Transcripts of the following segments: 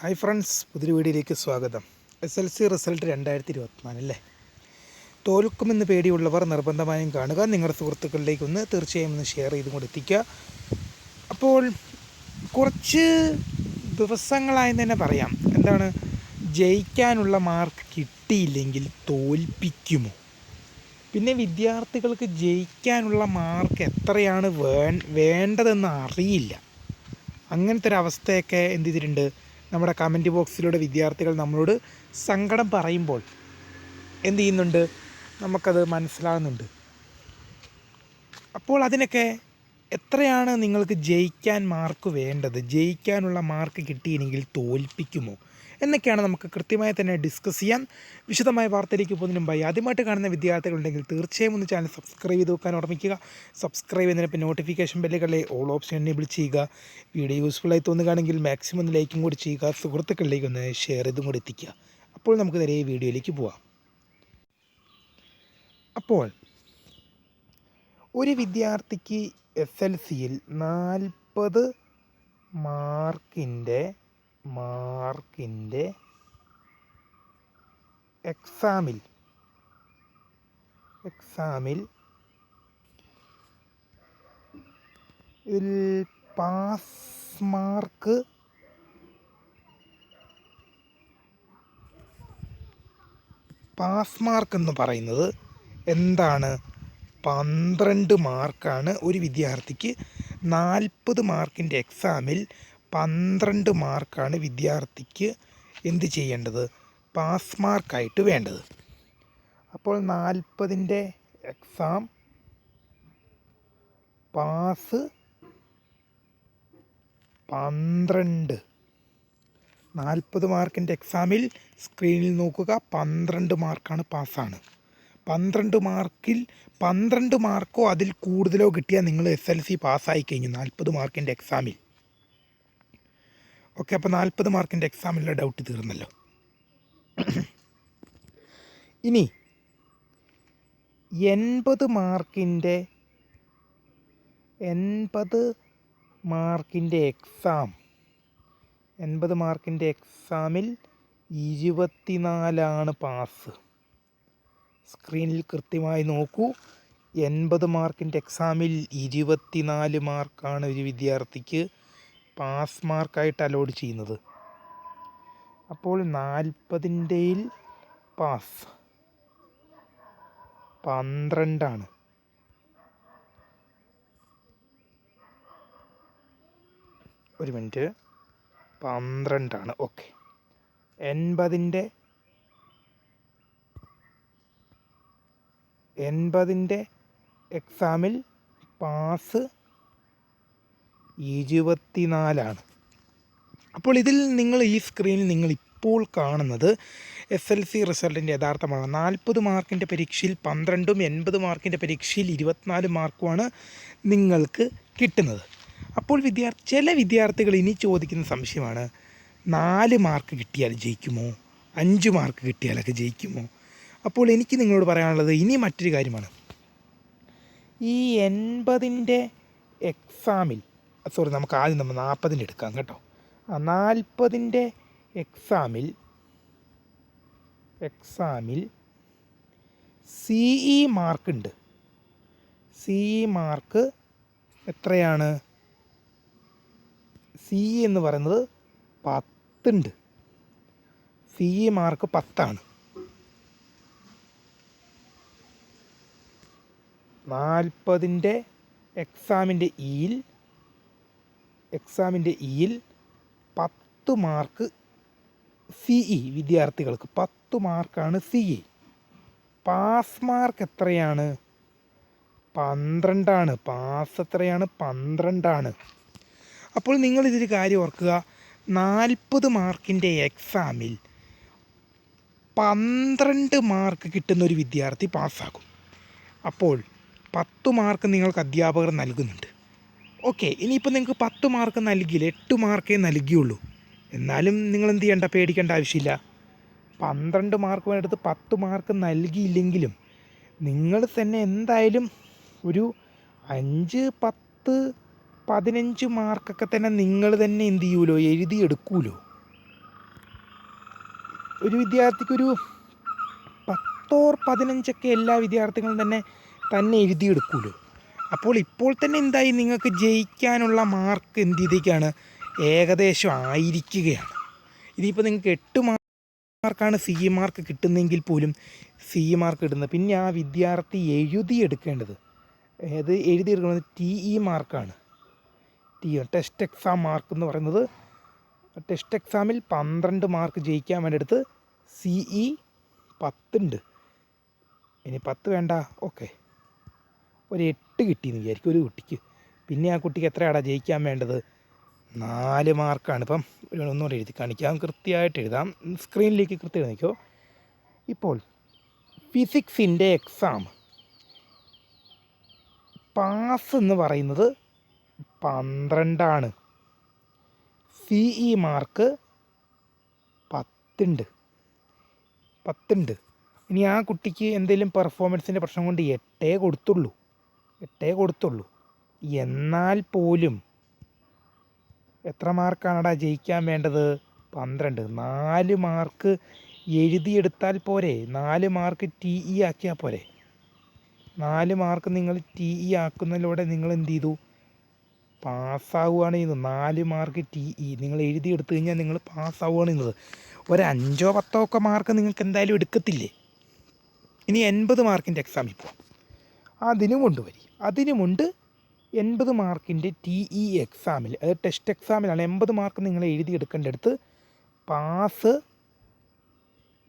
Hi friends പുതിയ വീഡിയോയിലേക്ക് സ്വാഗതം. എസ് എൽ സി റിസൾട്ട് രണ്ടായിരത്തി ഇരുപത്തിനാല് അല്ലേ? തോൽക്കുമെന്ന് പേടിയുള്ളവർ നിർബന്ധമായും കാണുക. നിങ്ങളുടെ സുഹൃത്തുക്കളിലേക്ക് ഒന്ന് തീർച്ചയായും ഒന്ന് ഷെയർ ചെയ്തും കൂടെ എത്തിക്കുക. അപ്പോൾ കുറച്ച് ദിവസങ്ങളായി തന്നെ പറയാം. എന്താണ്? ജയിക്കാനുള്ള മാർക്ക് കിട്ടിയില്ലെങ്കിൽ തോൽപ്പിക്കുമോ? പിന്നെ വിദ്യാർത്ഥികൾക്ക് ജയിക്കാനുള്ള മാർക്ക് എത്രയാണ് വേ വേണ്ടതെന്ന് അറിയില്ല. അങ്ങനത്തെ ഒരു അവസ്ഥയൊക്കെ എന്ത് ചെയ്തിട്ടുണ്ട്? നമ്മുടെ കമന്റ് ബോക്സിലൂടെ വിദ്യാർത്ഥികൾ നമ്മളോട് സങ്കടം പറയുമ്പോൾ എന്ത് ചെയ്യുന്നുണ്ട്? നമുക്കത് മനസ്സിലാകുന്നുണ്ട് അപ്പോൾ അതിനൊക്കെ എത്രയാണ് നിങ്ങൾക്ക് ജയിക്കാൻ മാർക്ക് വേണ്ടത്? ജയിക്കാനുള്ള മാർക്ക് കിട്ടിയില്ലെങ്കിൽ തോൽപ്പിക്കുമോ? എന്നൊക്കെയാണ് നമുക്ക് കൃത്യമായി തന്നെ ഡിസ്കസ് ചെയ്യാം വിശദമായ വാർത്തയിലേക്ക് പോകുന്നതിന് മുമ്പായി ആദ്യമായിട്ട് കാണുന്ന വിദ്യാർത്ഥികളുണ്ടെങ്കിൽ തീർച്ചയായും ഒന്ന് ചാനൽ സബ്സ്ക്രൈബ് ചെയ്ത് വെക്കാൻ ഓർമ്മിക്കുക. സബ്സ്ക്രൈബ് ചെയ്യുന്നതിനൊപ്പം നോട്ടിഫിക്കേഷൻ ബെല്ലുകളെ ഓൾ ഓപ്ഷൻ എനേബിൾ ചെയ്യുക. വീഡിയോ യൂസ്ഫുള്ളായി തോന്നുകയാണെങ്കിൽ മാക്സിമം ഒന്ന് ലൈക്കും കൂടി ചെയ്യുക. സുഹൃത്തുക്കളിലേക്ക് ഒന്ന് ഷെയർ ചെയ്തും കൂടി എത്തിക്കുക. അപ്പോൾ നമുക്ക് നേരെ വീഡിയോയിലേക്ക് പോവാം. അപ്പോൾ ഒരു വിദ്യാർത്ഥിക്ക് എസ് എൽ സിയിൽ നാൽപ്പത് മാർക്കിന്റെ മാർക്കിന്റെ എക്സാമിൽ എക്സാമിൽ പാസ് മാർക്ക് പാസ് മാർക്ക് എന്ന് പറയുന്നത് എന്താണ്? പന്ത്രണ്ട് മാർക്കാണ് ഒരു വിദ്യാർത്ഥിക്ക് നാൽപ്പത് മാർക്കിന്റെ എക്സാമിൽ പന്ത്രണ്ട് മാർക്കാണ് വിദ്യാർത്ഥിക്ക് എന്ത് ചെയ്യേണ്ടത്? പാസ് മാർക്കായിട്ട് വേണ്ടത്. അപ്പോൾ നാൽപ്പതിന്റെ എക്സാം പാസ് പന്ത്രണ്ട്. നാൽപ്പത് മാർക്കിന്റെ എക്സാമിൽ സ്ക്രീനിൽ നോക്കുക പന്ത്രണ്ട് മാർക്കാണ് പാസ്സാണ്. പന്ത്രണ്ട് മാർക്കിൽ പന്ത്രണ്ട് മാർക്കോ അതിൽ കൂടുതലോ കിട്ടിയാൽ നിങ്ങൾ എസ് എൽ സി പാസ്സായി കഴിഞ്ഞു. നാൽപ്പത് മാർക്കിന്റെ എക്സാമിൽ ഓക്കെ അപ്പോൾ നാൽപ്പത് മാർക്കിന്റെ എക്സാമിലുള്ള ഡൗട്ട് തീർന്നല്ലോ. ഇനി എൺപത് മാർക്കിന്റെ എൺപത് മാർക്കിന്റെ എക്സാം എൺപത് മാർക്കിന്റെ എക്സാമിൽ ഇരുപത്തിനാലാണ് പാസ്. സ്ക്രീനിൽ കൃത്യമായി നോക്കൂ. എൺപത് മാർക്കിന്റെ എക്സാമിൽ ഇരുപത്തിനാല് മാർക്കാണ് ഒരു വിദ്യാർത്ഥിക്ക് പാസ് മാർക്കായിട്ട് അലോഡ് ചെയ്യുന്നത്. അപ്പോൾ നാൽപ്പതിന്റെയിൽ പാസ്. പന്ത്രണ്ടാണ്. ഒരു മിനിറ്റ്. പന്ത്രണ്ടാണ്. ഓക്കെ. എൺപതിന്റെ എൺപതിന്റെ എക്സാമിൽ പാസ് ഇരുപത്തിനാലാണ്. അപ്പോൾ ഇതിൽ നിങ്ങൾ ഈ സ്ക്രീനിൽ നിങ്ങൾ ഇപ്പോൾ കാണുന്നത് എസ് എൽ സി റിസൾട്ടിന്റെ യഥാർത്ഥമാണ്. നാൽപ്പത് മാർക്കിന്റെ പരീക്ഷയിൽ പന്ത്രണ്ടും എൺപത് മാർക്കിന്റെ പരീക്ഷയിൽ ഇരുപത്തിനാല് മാർക്കുമാണ് നിങ്ങൾക്ക് കിട്ടുന്നത്. അപ്പോൾ വിദ്യാർത്ഥി ചില വിദ്യാർത്ഥികൾ ഇനി ചോദിക്കുന്ന സംശയമാണ് നാല് മാർക്ക് കിട്ടിയാൽ ജയിക്കുമോ? അഞ്ച് മാർക്ക് കിട്ടിയാലൊക്കെ ജയിക്കുമോ? അപ്പോൾ എനിക്ക് നിങ്ങളോട് പറയാനുള്ളത് ഇനി മറ്റൊരു കാര്യമാണ്. ഈ എൺപതിന്റെ എക്സാമിൽ സോറി നമുക്ക് ആദ്യം നമ്മൾ നാൽപ്പതിന്റെ എടുക്കാം കേട്ടോ. ആ നാൽപ്പതിന്റെ എക്സാമിൽ എക്സാമിൽ സി ഇ മാർക്കുണ്ട് സി ഇ മാർക്ക് എത്രയാണ്? സി ഇ എന്ന് പറയുന്നത് പത്തുണ്ട്. സി ഇ മാർക്ക് പത്താണ്. നാൽപ്പതിന്റെ എക്സാമിന്റെ ഇയിൽ എക്സാമിന്റെ ഇയിൽ പത്ത് മാർക്ക് സി ഇ വിദ്യാർത്ഥികൾക്ക്. പത്ത് മാർക്കാണ് സി ഇ. പാസ് മാർക്ക് എത്രയാണ്? പന്ത്രണ്ടാണ്. പാസ് എത്രയാണ്? പന്ത്രണ്ടാണ്. അപ്പോൾ നിങ്ങൾ കാര്യം ഓർക്കുക. നാൽപ്പത് മാർക്കിന്റെ എക്സാമിൽ പന്ത്രണ്ട് മാർക്ക് കിട്ടുന്ന ഒരു വിദ്യാർത്ഥി പാസ്സാകും. അപ്പോൾ പത്ത് മാർക്ക് നിങ്ങൾക്ക് അധ്യാപകർ നൽകുന്നുണ്ട്. ഓക്കെ ഇനിയിപ്പോൾ നിങ്ങൾക്ക് പത്ത് മാർക്ക് നൽകിയില്ല എട്ട് മാർക്കേ നൽകിയുള്ളൂ. എന്നാലും നിങ്ങൾ എന്ത് ചെയ്യേണ്ട പേടിക്കേണ്ട ആവശ്യമില്ല. പന്ത്രണ്ട് മാർക്ക് എടുത്ത് പത്ത് മാർക്ക് നൽകിയില്ലെങ്കിലും നിങ്ങൾ തന്നെ എന്തായാലും ഒരു അഞ്ച് പത്ത് പതിനഞ്ച് മാർക്കൊക്കെ തന്നെ നിങ്ങൾ തന്നെ എന്ത് ചെയ്യുമല്ലോ എഴുതിയെടുക്കുമല്ലോ ഒരു വിദ്യാർത്ഥിക്കൊരു പത്തോർ പതിനഞ്ചൊക്കെ എല്ലാ വിദ്യാർത്ഥികളും തന്നെ തന്നെ എഴുതിയെടുക്കുമല്ലോ അപ്പോൾ ഇപ്പോൾ തന്നെ എന്തായി? നിങ്ങൾക്ക് ജയിക്കാനുള്ള മാർക്ക് എന്ത് ചെയ്തേക്കാണ്? ഏകദേശം ആയിരിക്കുകയാണ്. ഇതിപ്പോൾ നിങ്ങൾക്ക് എട്ട് മാർക്കാണ് സി മാർക്ക് കിട്ടുന്നതെങ്കിൽ പോലും സി മാർക്ക് ഇടുന്നത്. പിന്നെ ആ വിദ്യാർത്ഥി എഴുതിയെടുക്കേണ്ടത്. അത് എഴുതിയെടുക്കുന്നത്? ടി ഇ മാർക്കാണ് ടി ടെസ്റ്റ് എക്സാം മാർക്ക് എന്ന് പറയുന്നത്. ടെസ്റ്റ് എക്സാമിൽ പന്ത്രണ്ട് മാർക്ക് ജയിക്കാൻ വേണ്ടിയെടുത്ത് സി ഇ പത്തുണ്ട്. ഇനി പത്ത് വേണ്ട. ഓക്കെ ഒരു എട്ട് കിട്ടിയെന്ന് വിചാരിക്കും ഒരു കുട്ടിക്ക്. പിന്നെ ആ കുട്ടിക്ക് എത്രയാടാ ജയിക്കാൻ വേണ്ടത്? നാല് മാർക്കാണ്. ഇപ്പം ഒരു ഒന്നുകൂടെ എഴുതി കാണിക്കാം. കൃത്യമായിട്ട് എഴുതാം. സ്ക്രീനിലേക്ക് കൃത്യം എഴുതിക്കോ ഇപ്പോൾ ഫിസിക്സിന്റെ എക്സാം. പാസ് എന്ന് പറയുന്നത് പന്ത്രണ്ടാണ്. സി ഇ മാർക്ക് പത്തുണ്ട്. പത്തുണ്ട്. ഇനി ആ കുട്ടിക്ക് എന്തെങ്കിലും പെർഫോമൻസിന്റെ പ്രശ്നം കൊണ്ട് എട്ടേ കൊടുത്തുള്ളൂ. എട്ടേ കൊടുത്തുള്ളൂ. എന്നാൽ പോലും എത്ര മാർക്കാണടാ ജയിക്കാൻ വേണ്ടത്? പന്ത്രണ്ട്. നാല് മാർക്ക് എഴുതിയെടുത്താൽ പോരെ. നാല് മാർക്ക് ടി ഇ ആക്കിയാൽ പോരെ. നാല് മാർക്ക് നിങ്ങൾ ടി ഇ ആക്കുന്നതിലൂടെ നിങ്ങൾ എന്ത് ചെയ്തു? പാസ്സാവുകയാണ് ചെയ്യുന്നത് നാല് മാർക്ക് ടി ഇ. നിങ്ങൾ എഴുതിയെടുത്തു കഴിഞ്ഞാൽ നിങ്ങൾ പാസ്സാവുകയാണ് ചെയ്യുന്നത് ഒരു അഞ്ചോ പത്തോ ഒക്കെ മാർക്ക് നിങ്ങൾക്ക് എന്തായാലും എടുക്കത്തില്ലേ? ഇനി എൺപത് മാർക്കിന്റെ എക്സാമിൽ പോവാം. അതിനും കൊണ്ടുവരി അതിനുമുണ്ട് എൺപത് മാർക്കിന്റെ ടി ഇ എക്സാമിൽ. അത് ടെസ്റ്റ് എക്സാമിലാണ്. എൺപത് മാർക്ക് നിങ്ങൾ എഴുതിയെടുക്കേണ്ടടുത്ത് പാസ്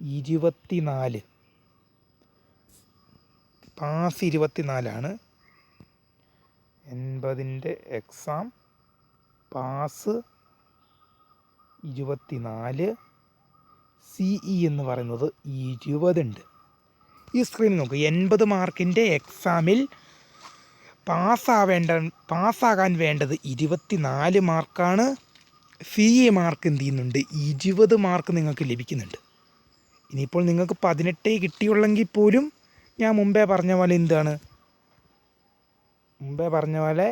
ഇരുപത്തിനാല്. പാസ് ഇരുപത്തിനാലാണ് എൺപതിന്റെ എക്സാം. പാസ് ഇരുപത്തിനാല്. സി ഇ എന്ന് പറയുന്നത് ഇരുപതുണ്ട്. ഈ സ്ക്രീൻ നോക്കുക എൺപത് മാർക്കിന്റെ എക്സാമിൽ പാസ്സാവേണ്ട പാസ്സാകാൻ വേണ്ടത് ഇരുപത്തിനാല് മാർക്കാണ്. സി എ മാർക്ക് എന്ത് ചെയ്യുന്നുണ്ട്? ഇരുപത് മാർക്ക് നിങ്ങൾക്ക് ലഭിക്കുന്നുണ്ട്. ഇനിയിപ്പോൾ നിങ്ങൾക്ക് പതിനെട്ടേ കിട്ടിയുള്ളെങ്കിൽ പോലും ഞാൻ മുമ്പേ പറഞ്ഞ പോലെ എന്താണ്? മുമ്പേ പറഞ്ഞ പോലെ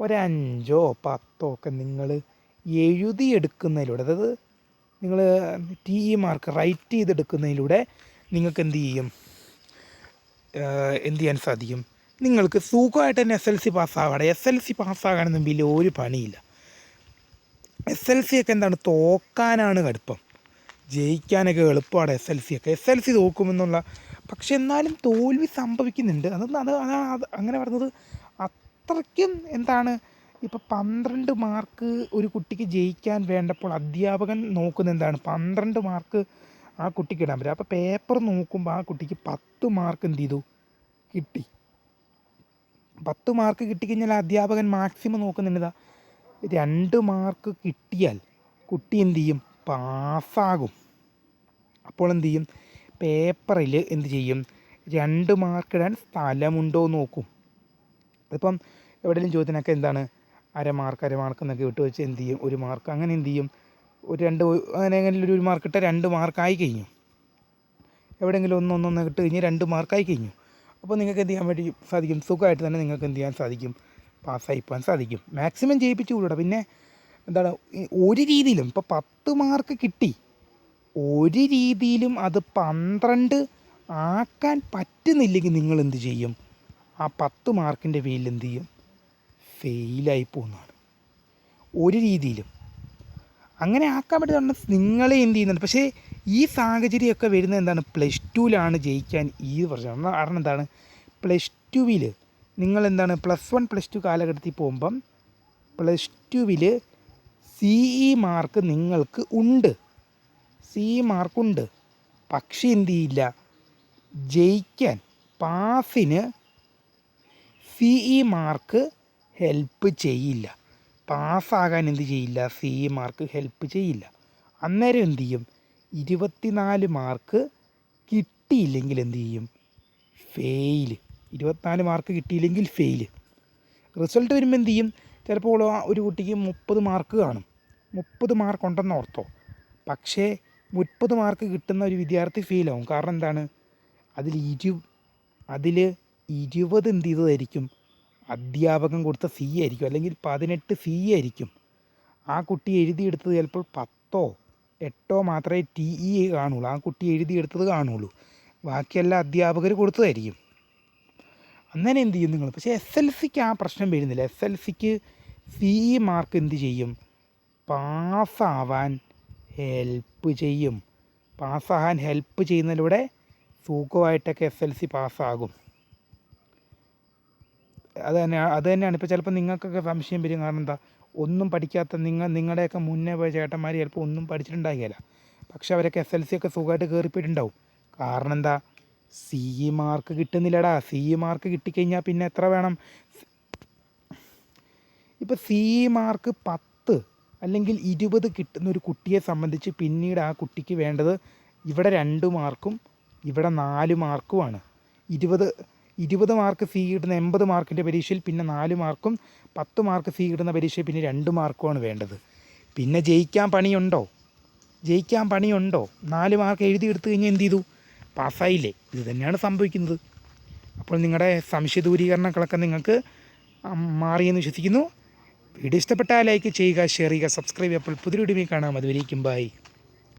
ഒരഞ്ചോ പത്തോ ഒക്കെ നിങ്ങൾ എഴുതിയെടുക്കുന്നതിലൂടെ അതായത് നിങ്ങൾ ടി ഇ മാർക്ക് റൈറ്റ് ചെയ്തെടുക്കുന്നതിലൂടെ നിങ്ങൾക്ക് എന്ത് ചെയ്യും? എന്ത് ചെയ്യാൻ സാധിക്കും? നിങ്ങൾക്ക് സുഖമായിട്ട് തന്നെ എസ് എൽ സി പാസ്സാകണം എസ് എൽ സി പാസ്സാകാനൊന്നും വലിയ ഒരു പണിയില്ല. എസ് എൽ സി ഒക്കെ എന്താണ്? തോക്കാനാണ് കടുപ്പം. ജയിക്കാനൊക്കെ എളുപ്പമാണ് എസ് എൽ സി ഒക്കെ. എസ് എൽ സി തോക്കുമെന്നുള്ള പക്ഷെ എന്നാലും തോൽവി സംഭവിക്കുന്നുണ്ട്. അത് അത് അതാണ് അത് അങ്ങനെ പറഞ്ഞത് അത്രയ്ക്കും എന്താണ്? ഇപ്പോൾ പന്ത്രണ്ട് മാർക്ക് ഒരു കുട്ടിക്ക് ജയിക്കാൻ വേണ്ടപ്പോൾ അധ്യാപകൻ നോക്കുന്ന എന്താണ്? പന്ത്രണ്ട് മാർക്ക് ആ കുട്ടിക്ക് ഇടാൻ പറ്റും. അപ്പോൾ പേപ്പർ നോക്കുമ്പോൾ ആ കുട്ടിക്ക് പത്ത് മാർക്ക് എന്ത് ചെയ്തു? കിട്ടി. പത്ത് മാർക്ക് കിട്ടിക്കഴിഞ്ഞാൽ അധ്യാപകൻ മാക്സിമം നോക്കുന്നുണ്ട് രണ്ട് മാർക്ക് കിട്ടിയാൽ കുട്ടി എന്ത് ചെയ്യും? പാസ്സാകും അപ്പോൾ എന്ത് ചെയ്യും? പേപ്പറിൽ എന്ത് ചെയ്യും? രണ്ട് മാർക്ക് ഇടാൻ സ്ഥലമുണ്ടോ നോക്കും. അതിപ്പം എവിടെയെങ്കിലും ചോദ്യത്തിനൊക്കെ എന്താണ്? അര മാർക്ക് അര മാർക്ക് എന്നൊക്കെ വിട്ട് വെച്ച് എന്ത് ചെയ്യും? ഒരു മാർക്ക് അങ്ങനെ എന്ത് ചെയ്യും? ഒരു രണ്ട് അങ്ങനെ ഒരു മാർക്ക് ഇട്ടാൽ രണ്ട് മാർക്കായി കഴിഞ്ഞു. എവിടെയെങ്കിലും ഒന്ന് ഒന്നൊന്ന് ഇട്ട് കഴിഞ്ഞ് രണ്ട് മാർക്കായി കഴിഞ്ഞു. അപ്പോൾ നിങ്ങൾക്ക് എന്ത് ചെയ്യാൻ വേണ്ടി സാധിക്കും. സുഖമായിട്ട് തന്നെ നിങ്ങൾക്ക് എന്ത് ചെയ്യാൻ സാധിക്കും? പാസ്സായി പോകാൻ സാധിക്കും. മാക്സിമം ജയിപ്പിച്ചു കൂടാ പിന്നെ എന്താണ്? ഒരു രീതിയിലും ഇപ്പോൾ പത്ത് മാർക്ക് കിട്ടി. ഒരു രീതിയിലും അത് പന്ത്രണ്ട് ആക്കാൻ പറ്റുന്നില്ലെങ്കിൽ നിങ്ങൾ എന്ത് ചെയ്യും? ആ പത്ത് മാർക്കിന്റെ പേരിൽ എന്ത് ചെയ്യും? ഫെയിലായി പോകുന്നതാണ്. ഒരു രീതിയിലും. അങ്ങനെ ആക്കാൻ പറ്റുന്ന നിങ്ങളെ എന്ത് ചെയ്യുന്നുണ്ട് പക്ഷേ ഈ സാഹചര്യമൊക്കെ വരുന്നത് എന്താണ്? പ്ലസ് ടുവിലാണ് ജയിക്കാൻ ഈ പ്രശ്നം കാരണം എന്താണ്? പ്ലസ് ടുവിൽ നിങ്ങൾ എന്താണ് പ്ലസ് വൺ പ്ലസ് ടു കാലഘട്ടത്തിൽ പോകുമ്പം പ്ലസ് ടുവിൽ സി ഇ മാർക്ക് നിങ്ങൾക്ക് ഉണ്ട്. സി ഇ മാർക്കുണ്ട് പക്ഷേ എന്ത് ചെയ്യില്ല? ജയിക്കാൻ പാസിന് സി ഇ മാർക്ക് ഹെൽപ്പ് ചെയ്യില്ല. പാസ്സാകാൻ എന്ത് ചെയ്യില്ല? സി മാർക്ക് ഹെൽപ്പ് ചെയ്യില്ല. അന്നേരം എന്ത് ചെയ്യും? ഇരുപത്തിനാല് മാർക്ക് കിട്ടിയില്ലെങ്കിൽ എന്ത് ചെയ്യും? ഫെയിൽ ഇരുപത്തിനാല് മാർക്ക് കിട്ടിയില്ലെങ്കിൽ ഫെയിൽ റിസൾട്ട് വരുമ്പോൾ എന്ത് ചെയ്യും? ചിലപ്പോൾ ഒരു കുട്ടിക്ക് മുപ്പത് മാർക്ക് കാണും. മുപ്പത് മാർക്ക് ഉണ്ടെന്ന് ഓർത്തോ. പക്ഷേ മുപ്പത് മാർക്ക് കിട്ടുന്ന ഒരു വിദ്യാർത്ഥി ഫെയിലാവും കാരണം എന്താണ്? അതിൽ ഇരു അതിൽ ഇരുപത് എന്ത് ചെയ്തതായിരിക്കും? അധ്യാപകൻ കൊടുത്ത സി ആയിരിക്കും. അല്ലെങ്കിൽ പതിനെട്ട് സി ആയിരിക്കും. ആ കുട്ടി എഴുതിയെടുത്തത് ചിലപ്പോൾ പത്തോ എട്ടോ മാത്രമേ ടി ഇ കാണുള്ളൂ. ആ കുട്ടി എഴുതിയെടുത്തത് കാണുള്ളൂ. ബാക്കിയെല്ലാം അധ്യാപകർ കൊടുത്തതായിരിക്കും. അങ്ങനെ എന്ത് ചെയ്യും നിങ്ങൾ? പക്ഷേ എസ് എൽ സിക്ക് ആ പ്രശ്നം വരുന്നില്ല. എസ് എൽ സിക്ക് സി ഇ മാർക്ക് എന്ത് ചെയ്യും? പാസ്സാവാൻ ഹെൽപ്പ് ചെയ്യും. പാസ്സാകാൻ ഹെൽപ്പ് ചെയ്യുന്നതിലൂടെ സുഖമായിട്ടൊക്കെ എസ് എൽ സി പാസ്സാകും അത് തന്നെ അത് തന്നെയാണ്. ഇപ്പോൾ ചിലപ്പോൾ നിങ്ങൾക്കൊക്കെ സംശയം വരും. കാരണം എന്താ? ഒന്നും പഠിക്കാത്ത നിങ്ങൾ നിങ്ങളുടെയൊക്കെ മുന്നേ പോയ ചേട്ടന്മാർ ചിലപ്പോൾ ഒന്നും പഠിച്ചിട്ടുണ്ടാകില്ല പക്ഷെ അവരൊക്കെ എസ് എൽ സി ഒക്കെ സുഖമായിട്ട് കയറിപ്പോയിട്ടുണ്ടാവും കാരണം എന്താ? സി ഇ മാർക്ക് കിട്ടുന്നില്ലടാ. സി ഇ മാർക്ക് കിട്ടിക്കഴിഞ്ഞാൽ പിന്നെ എത്ര വേണം? ഇപ്പോൾ സി ഇ മാർക്ക് പത്ത് അല്ലെങ്കിൽ ഇരുപത് കിട്ടുന്ന ഒരു കുട്ടിയെ സംബന്ധിച്ച് പിന്നീട് ആ കുട്ടിക്ക് വേണ്ടത് ഇവിടെ രണ്ട് മാർക്കും ഇവിടെ നാല് മാർക്കുമാണ് ഇരുപത് ഇരുപത് മാർക്ക് സി കിട്ടുന്ന എൺപത് മാർക്കിന്റെ പരീക്ഷയിൽ പിന്നെ നാല് മാർക്കും പത്ത് മാർക്ക് സി കിട്ടുന്ന പരീക്ഷയിൽ പിന്നെ രണ്ട് മാർക്കുമാണ് വേണ്ടത്. പിന്നെ ജയിക്കാൻ പണിയുണ്ടോ? ജയിക്കാൻ പണിയുണ്ടോ? നാല് മാർക്ക് എഴുതി എടുത്തു കഴിഞ്ഞാൽ എന്ത് ചെയ്തു? പാസ്സായില്ലേ? ഇത് തന്നെയാണ് സംഭവിക്കുന്നത്. അപ്പോൾ നിങ്ങളുടെ സംശയ ദൂരീകരണങ്ങളൊക്കെ നിങ്ങൾക്ക് മാറിയെന്ന് വിശ്വസിക്കുന്നു. വീഡിയോ ഇഷ്ടപ്പെട്ടാൽ ലൈക്ക് ചെയ്യുക ഷെയർ ചെയ്യുക സബ്സ്ക്രൈബ് ചെയ്യുക. അപ്പോൾ പുതിയ വീഡിയോ കാണാം. അതുവരേക്കും ബൈ